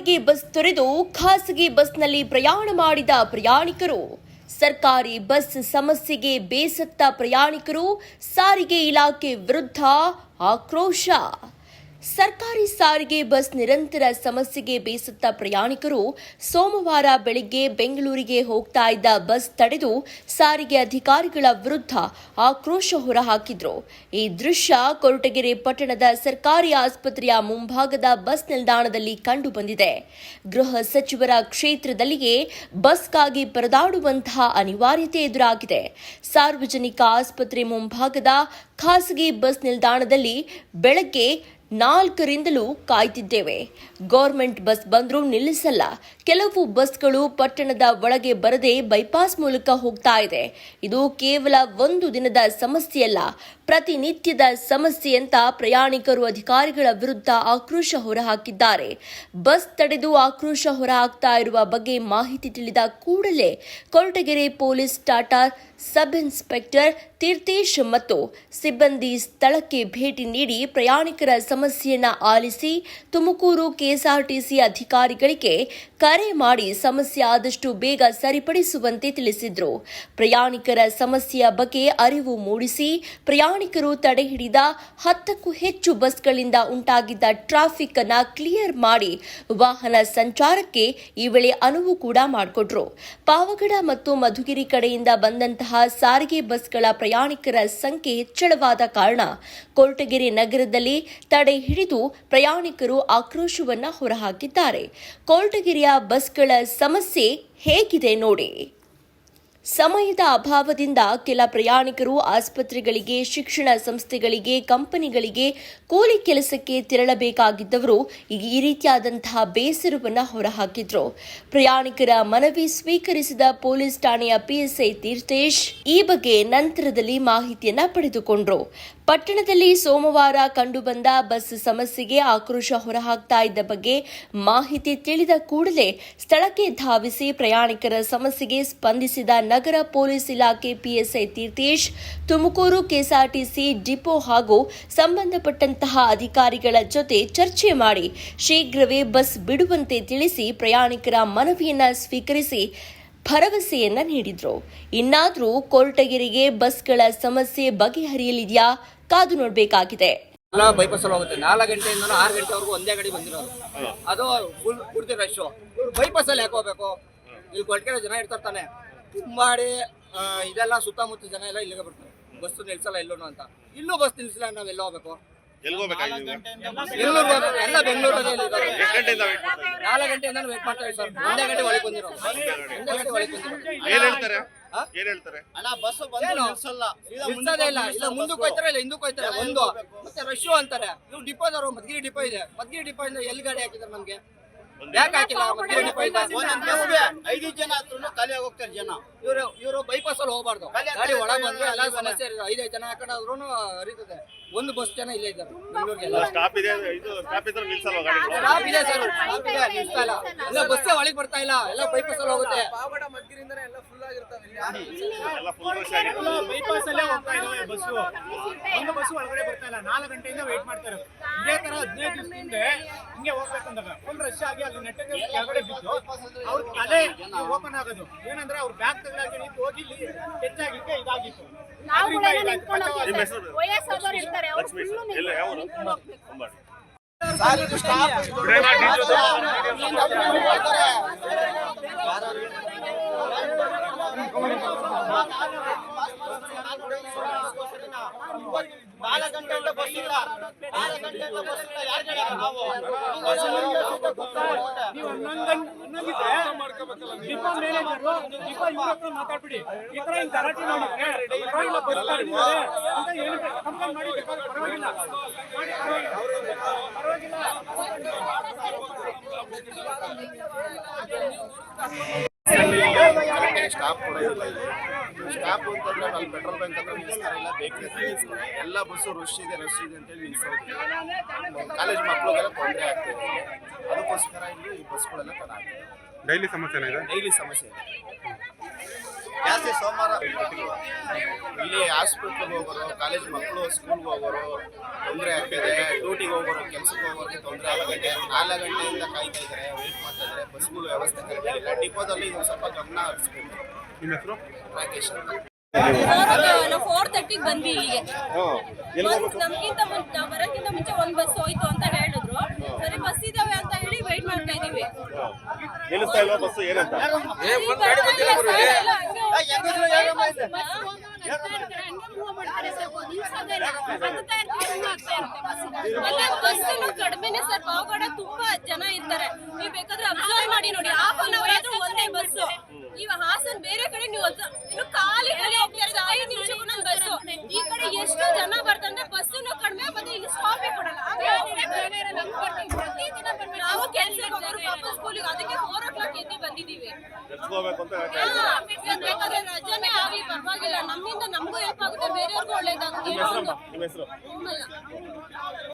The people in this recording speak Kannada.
ಸಾರಿಗೆ ಬಸ್ ತೊರೆದು ಖಾಸಗಿ ಬಸ್ನಲ್ಲಿ ಪ್ರಯಾಣ ಮಾಡಿದ ಪ್ರಯಾಣಿಕರು. ಸರ್ಕಾರಿ ಬಸ್ ಸಮಸ್ಯೆಗೆ ಬೇಸತ್ತ ಪ್ರಯಾಣಿಕರು, ಸಾರಿಗೆ ಇಲಾಖೆ ವಿರುದ್ಧ ಆಕ್ರೋಶ. ಸರ್ಕಾರಿ ಸಾರಿಗೆ ಬಸ್ ನಿರಂತರ ಸಮಸ್ಯೆಗೆ ಬೇಸತ್ತ ಪ್ರಯಾಣಿಕರು ಸೋಮವಾರ ಬೆಳಿಗ್ಗೆ ಬೆಂಗಳೂರಿಗೆ ಹೋಗ್ತಾ ಇದ್ದ ಬಸ್ ತಡೆದು ಸಾರಿಗೆ ಅಧಿಕಾರಿಗಳ ವಿರುದ್ಧ ಆಕ್ರೋಶ ಹೊರಹಾಕಿದ್ರು. ಈ ದೃಶ್ಯ ಕೊರಟಗೆರೆ ಪಟ್ಟಣದ ಸರ್ಕಾರಿ ಆಸ್ಪತ್ರೆಯ ಮುಂಭಾಗದ ಬಸ್ ನಿಲ್ದಾಣದಲ್ಲಿ ಕಂಡುಬಂದಿದೆ. ಗೃಹ ಸಚಿವರ ಕ್ಷೇತ್ರದಲ್ಲಿಯೇ ಬಸ್ಗಾಗಿ ಪರದಾಡುವಂತಹ ಅನಿವಾರ್ಯತೆ ಎದುರಾಗಿದೆ. ಸಾರ್ವಜನಿಕ ಆಸ್ಪತ್ರೆ ಮುಂಭಾಗದ ಖಾಸಗಿ ಬಸ್ ನಿಲ್ದಾಣದಲ್ಲಿ ಬೆಳಗ್ಗೆ ನಾಲ್ಕರಿಂದಲೂ ಕಾಯ್ತಿದ್ದೇವೆ. ಗೌರ್ಮೆಂಟ್ ಬಸ್ ಬಂದರೂ ನಿಲ್ಲಿಸಲ್ಲ. ಕೆಲವು ಬಸ್ಗಳು ಪಟ್ಟಣದ ಒಳಗೆ ಬರದೆ ಬೈಪಾಸ್ ಮೂಲಕ ಹೋಗ್ತಾ ಇದೆ. ಇದು ಕೇವಲ ಒಂದು ದಿನದ ಸಮಸ್ಯೆಯಲ್ಲ. ಪ್ರತಿನಿತ್ಯದ ಸಮಸ್ಯೆ ಅಂತ ಪ್ರಯಾಣಿಕರು ಅಧಿಕಾರಿಗಳ ವಿರುದ್ಧ ಆಕ್ರೋಶ ಹೊರಹಾಕಿದ್ದಾರೆ. ಬಸ್ ತಡೆದು ಆಕ್ರೋಶ ಹೊರಹಾಕ್ತಾ ಇರುವ ಬಗ್ಗೆ ಮಾಹಿತಿ ತಿಳಿದ ಕೂಡಲೇ ಕೊರಟಗೆರೆ ಪೊಲೀಸ್ ಟಾಟಾ ಸಬ್ ಇನ್ಸ್ಪೆಕ್ಟರ್ ತೀರ್ಥೇಶ್ ಮತ್ತು ಸಿಬ್ಬಂದಿ ಸ್ಥಳಕ್ಕೆ ಭೇಟಿ ನೀಡಿ ಪ್ರಯಾಣಿಕರ ಸಮಸ್ಯೆಯನ್ನು ಆಲಿಸಿ ತುಮಕೂರು ಕೆಎಸ್ಆರ್ಟಿಸಿ ಅಧಿಕಾರಿಗಳಿಗೆ ಕರೆ ಮಾಡಿ ಸಮಸ್ಯೆ ಆದಷ್ಟು ಬೇಗ ಸರಿಪಡಿಸುವಂತೆ ತಿಳಿಸಿದರು. ಪ್ರಯಾಣಿಕರ ಸಮಸ್ಯೆಯ ಬಗ್ಗೆ ಅರಿವು ಮೂಡಿಸಿ ಪ್ರಯಾಣಿಕರು ತಡೆಹಿಡಿದ ಹತ್ತಕ್ಕೂ ಹೆಚ್ಚು ಬಸ್ಗಳಿಂದ ಉಂಟಾಗಿದ್ದ ಟ್ರಾಫಿಕ್ ಅನ್ನು ಕ್ಲಿಯರ್ ಮಾಡಿ ವಾಹನ ಸಂಚಾರಕ್ಕೆ ಈ ವೇಳೆ ಅನುವು ಕೂಡ ಮಾಡಿಕೊಟ್ರು. ಪಾವಗಡ ಮತ್ತು ಮಧುಗಿರಿ ಕಡೆಯಿಂದ ಬಂದಂತಹ ಸಾರಿಗೆ ಬಸ್ಗಳ ಪ್ರಯಾಣಿಕರ ಸಂಖ್ಯೆ ಹೆಚ್ಚಳವಾದ ಕಾರಣ ಕೊರಟಗೆರೆ ನಗರದಲ್ಲಿ ತಡೆ ಹಿಡಿದು ಪ್ರಯಾಣಿಕರು ಆಕ್ರೋಶವನ್ನು ಹೊರಹಾಕಿದ್ದಾರೆ. ಕೊರಟಗೆರೆಯ ಬಸ್ಗಳ ಸಮಸ್ಯೆ ಹೇಗಿದೆ ನೋಡಿ. ಸಮಯದ ಅಭಾವದಿಂದ ಕೆಲ ಪ್ರಯಾಣಿಕರು ಆಸ್ಪತ್ರೆಗಳಿಗೆ, ಶಿಕ್ಷಣ ಸಂಸ್ಥೆಗಳಿಗೆ, ಕಂಪನಿಗಳಿಗೆ ಕೂಲಿ ಕೆಲಸಕ್ಕೆ ತೆರಳಬೇಕಾಗಿದ್ದವರು ಈ ರೀತಿಯಾದಂತಹ ಬೇಸರವನ್ನು ಹೊರಹಾಕಿದ್ರು. ಪ್ರಯಾಣಿಕರ ಮನವಿ ಸ್ವೀಕರಿಸಿದ ಪೊಲೀಸ್ ಠಾಣೆಯ ಪಿಎಸ್ಐ ತೀರ್ಥೇಶ್ ಈ ಬಗ್ಗೆ ನಂತರದಲ್ಲಿ ಮಾಹಿತಿಯನ್ನ ಪಡೆದುಕೊಂಡ್ರು. ಪಟ್ಟಣದಲ್ಲಿ ಸೋಮವಾರ ಕಂಡುಬಂದ ಬಸ್ ಸಮಸ್ಯೆಗೆ ಆಕ್ರೋಶ ಹೊರಹಾಕ್ತಾ ಇದ್ದ ಬಗ್ಗೆ ಮಾಹಿತಿ ತಿಳಿದ ಕೂಡಲೇ ಸ್ಥಳಕ್ಕೆ ಧಾವಿಸಿ ಪ್ರಯಾಣಿಕರ ಸಮಸ್ಯೆಗೆ ಸ್ಪಂದಿಸಿದ ನಗರ ಪೊಲೀಸ್ ಇಲಾಖೆ PSI Theerthesh, Tumakuru KSRTC depot ಹಾಗೂ ಸಂಬಂಧಪಟ್ಟಂತಹ ಅಧಿಕಾರಿಗಳ ಜೊತೆ ಚರ್ಚೆ ಮಾಡಿ ಶೀಘ್ರವೇ ಬಸ್ ಬಿಡುವಂತೆ ತಿಳಿಸಿ ಪ್ರಯಾಣಿಕರ ಮನವಿಯನ್ನು ಸ್ವೀಕರಿಸಿ ಭರವಸೆಯನ್ನ ನೀಡಿದ್ರು. ಇನ್ನಾದ್ರೂ ಕೊರಟಗೆರೆಗೆ ಬಸ್ಗಳ ಸಮಸ್ಯೆ ಬಗೆಹರಿಯಲಿದೆಯಾ? ಕಾದು ನೋಡಬೇಕಾಗಿದೆ. ಎಲ್ಲ ಬೈಪಾಸ್ ಅಲ್ಲಿ ಹೋಗುತ್ತೆ. ನಾಲ್ಕು ಗಂಟೆಯಿಂದ ಆರು ಗಂಟೆವರೆಗೂ ಒಂದೇ ಗಡಿ ಬಂದಿರೋದು. ಅದು ಫುಲ್ ಪೂರ್ತಿ ಬೈಪಾಸ್ ಅಲ್ಲಿ ಯಾಕೆ ಹೋಗ್ಬೇಕು? ಇಲ್ಲಿ ಕೊಟ್ಟಿಗೆ ಜನ ಇರ್ತಾರೆ ತಾನೆ. ಮಾಡಿ ಆ, ಇದೆಲ್ಲ ಸುತ್ತಮುತ್ತ ಜನ ಎಲ್ಲ ಇಲ್ಲಿಗೆ ಬರ್ತಾರೆ. ಬಸ್ ನಿಲ್ಸಲ್ಲ ಎಲ್ಲೂ ಅಂತ. ಇಲ್ಲೂ ಬಸ್ ನಿಲ್ಸಲ್ಲ ನಾವೆಲ್ಲ ಎಲ್ಲ ಹೋಗ್ಬೇಕು? ಎಲ್ಗೋಬೇಕಾಗಿ ಎಲ್ಲೂ ಹೋಗ್ಬೇಕು. ಎಲ್ಲ ಬೆಂಗಳೂರಲ್ಲಿ ಎಷ್ಟು ಗಂಟೆಯಿಂದ ವೇಟ್ ಮಾಡ್ತಾ ಇದ್ದೀರಾ? ನಾಲ್ಕು ಗಂಟೆಯಿಂದ ವೇಟ್ ಮಾಡ್ತಾ ಇದ್ದೀವಿ ಸರ್. ಒಂದೇ ಗಂಟೆ ಒಳಗೆ ಬಂದಿರೋ. ಒಂದೇ ಗಂಟೆ ಒಳಗೆ ಬಂದಿರೋ. ಏನ್ ಹೇಳ್ತಾರೆ? ಏನ್ ಹೇಳ್ತಾರೆ? ಅಣ್ಣ ಬಸ್ ಬಂದು ಏನು? ನಿಲ್ಸಲ್ಲ. ನಿಲ್ಸೋದೇ ಇಲ್ಲ. ಇಲ್ಲ ಮುಂದಕ್ಕೆ ಹೋಯ್ತಾರೆ ಇಲ್ಲ ಹಿಂದಕ್ಕೆ ಹೋಯ್ತಾರೆ ಒಂದು. ಮತ್ತೆ ರಶ್ಶು ಅಂತಾರೆ. ಇವ್ರು ಡಿಪೋದವರು ಮದ್ಗಿರಿ ಡಿಪೋ ಇದೆ. ಮದ್ಗಿರಿ ಡಿಪೋ ಇಂದ ಎಲ್ಲಿ ಗಾಡಿ ಹಾಕಿದ್ದಾರೆ ನಮ್ಗೆ? ಯಾಕೆ ಹಾಕಿಲ್ಲ? ಮದ್ಗಿರಿ ಡಿಪೋ ಇಂದ? ಒಂದೊಂದ್ ಐದು ಜನ ಹತ್ರ ಖಾಲಿ ಹೋಗ್ತಾರೆ ಜನ. ಇವರು ಇವರು ಬೈಪಾಸ್ ಅಲ್ಲಿ ಹೋಗ್ಬಾರ್ದು. ಗಾಡಿ ಒಳಗೆ ಬಂದ್ರೆ ಎಲ್ಲ ಸಮಸ್ಯೆ ಐದೈದು ಜನ ಹಾಕೊಂಡ್ರು ಹರಿತದೆ. ಒಂದು ಬಸ್ ಜನ ಇಲ್ಲೇ ಇದ್ದಾರೆ. ಬೆಂಗಳೂರಿಗೆಲ್ಲ ಸ್ಟಾಪ್ ಇದೆ ಇದು ಸ್ಟಾಪ್ ಇದ್ರೆ ನಿಲ್ಸಲ್ವಾ ಗಾಡಿ? ಸ್ಟಾಪ್ ಇದೆ ಸರ್ ಸ್ಟಾಪ್ ಇದೆ ನಿಲ್ಸ್ತಾ ಇಲ್ಲ ಇಲ್ಲ ಬಸ್ಸೇ ಒಳಗೆ ಬರ್ತಾ ಇಲ್ಲ ಎಲ್ಲ ಬೈಪಾಸ್ ಅಲ್ಲಿ ಹೋಗುತ್ತೆ. ಎಲ್ಲ ಫುಲ್ ರಶ್ ಆಗಿದೆ. ಬೈಪಾಸ್ ಅಲ್ಲೇ ಹೋಗ್ತಾ ಇದಾವೆ ಬಸ್ಸು. ಒಂದು ಬಸ್ಸು ಒಳಗಡೆ ಬರ್ತಾ ಇಲ್ಲ ನಾಲ್ಕು ಗಂಟೆಯಿಂದ ವೇಟ್ ಮಾಡ್ತಾರೆ ಇದೇ ತರ ಹಿಂಗೆ ಫುಲ್ ರಶ್ ಆಗಿ ಅಲ್ಲಿ ನೆಟ್ಟಗೆ ಕೆಳಗಡೆ ಬಿದ್ದು ಅವ್ರ ತಲೆ ಓಪನ್ ಆಗೋದು. ಏನಂದ್ರೆ ಅವ್ರ ಬ್ಯಾಗ್ ಹೋಗಿ ಇಲ್ಲಿ ಹೆಚ್ಚಾಗಿಕ್ಕೆ ಇದಾಗಿತ್ತು. ನಿಂತ್ಕೊಂಡು. ಹೋಗ್ತೀವಿ ಇರ್ತಾರೆ. ಲಕ್ಷ್ಮೀ ಸರ್. ಎಲ್ಲ ಬಸ್ ಇಲ್ಲ. ಬಸ್ ಇಲ್ಲ ಯಾರು ನಾವು ನೀವು ಇವ್ರ ಹತ್ರ ಮಾತಾಡ್ಬಿಡಿ. ಈ ತರ ಹಿಂಗ್ ಗಲಾಟೆ ಮಾಡಿದ್ರೆ ಸ್ಟಾಪ್ ಕೂಡ ಇಲ್ಲ ಸ್ಟಾಪ್ ಅಂತಂದ್ರೆ ಅಲ್ಲಿ ಪೆಟ್ರೋಲ್ ಬ್ಯಾಂಕ್ ಹತ್ರ ನಿಲ್ಲಿಸ್ತಾರೆ ಇಲ್ಲ ಬೇಕರಿ ಹತ್ರ ಎಲ್ಲ ಬಸ್ಸು ರಶ್ ಇದೆ ರಶ್ ಇದೆ ಅಂತೇಳಿ ನಿಲ್ಸೋದು. ಕಾಲೇಜ್ ಮಕ್ಕಳಿಗೆಲ್ಲ ತೊಂದರೆ ಆಗ್ತಿದೆ ಅದಕ್ಕೋಸ್ಕರ ಇಲ್ಲಿ ಈ ಬಸ್ಗಳೆಲ್ಲ ತರ ಡೈಲಿ ಸಮಸ್ಯೆ ಇದೆ? ಡೈಲಿ ಸಮಸ್ಯೆ ಇದೆ. ಜಾಸ್ತಿ ಸೋಮವಾರ ಇಲ್ಲಿ ಹಾಸ್ಪಿಟ್ಲ್ಗೆ ಹೋಗೋರು ಕಾಲೇಜ್ ಮಕ್ಕಳು ಸ್ಕೂಲ್ಗೆ ಹೋಗೋರು ತೊಂದರೆ ಆಗ್ತಿದೆ. ಡ್ಯೂಟಿಗೆ ಹೋಗೋರು ಕೆಲಸಕ್ಕೆ ಹೋಗೋರಿಗೆ ತೊಂದರೆ ಆಗ್ತಿದೆ ನಾಲ್ಕು ಗಂಟೆಯಿಂದ ಕಾಯ್ತಾ ಇದ್ದಾರೆ ವೇಟ್ ಮಾಡ್ತಾ ಇದ್ದಾರೆ. ಬಸ್ಗಳು ವ್ಯವಸ್ಥೆ ಕಡಿಮೆ ಇಲ್ಲ ಡಿಪೋದಲ್ಲಿ ಇದು ಸ್ವಲ್ಪ ಗಮನ ಹರಿಸ್ಬೇಕು. ನಿಮ್ಮ ಹೆಸರು? ರಾಕೇಶ್ ನಾವು ಫೋರ್ ತರ್ಟಿಗೆ ಬಂದ್ವಿ ಇಲ್ಲಿಗೆ. ನಮ್ಗಿಂತ ಮುಂಚೆ ಬರೋಕ್ಕಿಂತ ಮುಂಚೆ ಒಂದ್ ಬಸ್ ಹೋಯ್ತು ಅಂತ ಹೇಳಿದ್ರು. ಸರಿ ಬಸ್ ಇದಾವೆ ಅಂತ ಹೇಳಿ ವೆಯ್ಟ್ ಮಾಡ್ತಾ ಇದೀವಿ. ನಿಲ್ಲಿಸ್ತಾ ಇಲ್ವಾ ಬಸ್ಸು? ಏನಂತ? ಕಡಿಮೆನೆ ಸರ್. ಪಾವಗಡ ತುಂಬಾ ಜನ ಇರ್ತಾರೆ. ನೀವು ಬೇಕಾದ್ರೆ ಅಬ್ಸರ್ವ್ ಮಾಡಿ ನೋಡಿ. ಹಾಫ್ ಅನ್ ಅವರ್ ಆದ್ರೂ ಒಂದೇ ಬಸ್ ಈಗ ಹಾಸನ್ ಬೇರೆ ಕಡೆ ನೀವು ಇನ್ನು ಖಾಲಿ ಖಾಲಿ ಹೋಗ್ತಾ ಇರೋದು ಐದು ನಿಮಿಷಕ್ಕೂ ನನ್ ಬಸ್ಸು ಈ ಕಡೆ ಎಷ್ಟು ಜನ ಬರ್ತಾರೆ. ಬಸ್ಸನ್ನು ಕಡಿಮೆ ಮತ್ತೆ ಇಲ್ಲಿ ಸ್ಟಾಪ್ ಕೊಡಲ್ಲ. ನಾವು ಕೆಲ್ಸಕ್ಕೆ ಹೋಗೋರು ಪಾಪ ಸ್ಕೂಲಿಗೆ ಅದಕ್ಕೆ ಫೋರ್ ಓ ಕ್ಲಾಕ್ ಎದ್ದು ಬಂದಿದ್ದೀವಿ. ಕೆಲ್ಸಕ್ಕೆ ಅಂತ ಹೇಳ್ತಾ ನಿಮ್ಮ ಹೆಸರು.